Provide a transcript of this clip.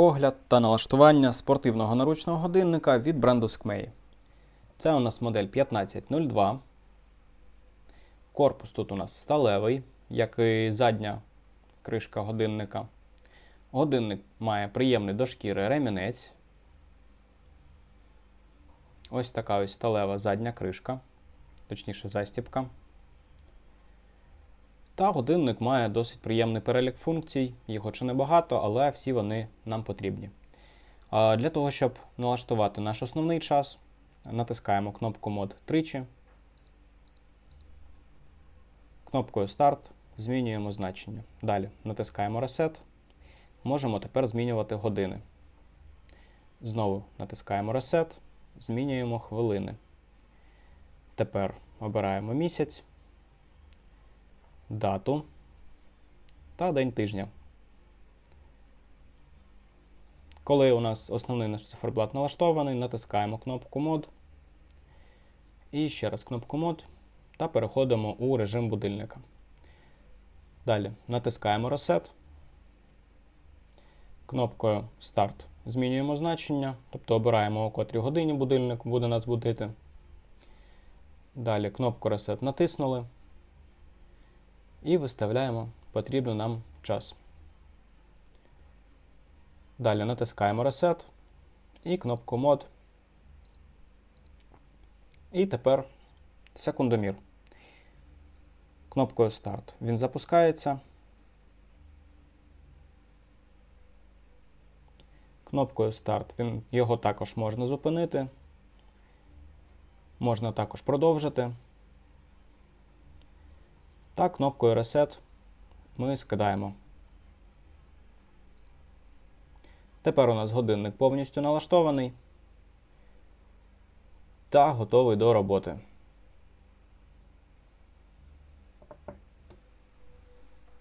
Огляд та налаштування спортивного наручного годинника від бренду Skmei. Це у нас модель 1502. Корпус тут у нас сталевий, як і задня кришка годинника. Годинник має приємний до шкіри ремінець. Ось така ось сталева задня кришка, точніше застібка. Та годинник має досить приємний перелік функцій, їх хоч і небагато, але всі вони нам потрібні. Для того, щоб налаштувати наш основний час, натискаємо кнопку мод тричі. Кнопкою старт змінюємо значення. Далі натискаємо Reset. Можемо тепер змінювати години. Знову натискаємо Reset, змінюємо хвилини. Тепер обираємо місяць дату та день тижня. Коли у нас основний наш циферблат налаштований, натискаємо кнопку мод. І ще раз кнопку мод та переходимо у режим будильника. Далі натискаємо Reset. Кнопкою Старт змінюємо значення, тобто обираємо, о котрій годині будильник буде нас будити. Далі кнопку Reset натиснули і виставляємо потрібний нам час. Далі натискаємо Reset і кнопку мод. І тепер секундомір. Кнопкою Старт він запускається. Кнопкою Старт він, його також можна зупинити. Можна також продовжити. Та кнопкою Reset ми скидаємо. Тепер у нас годинник повністю налаштований та готовий до роботи.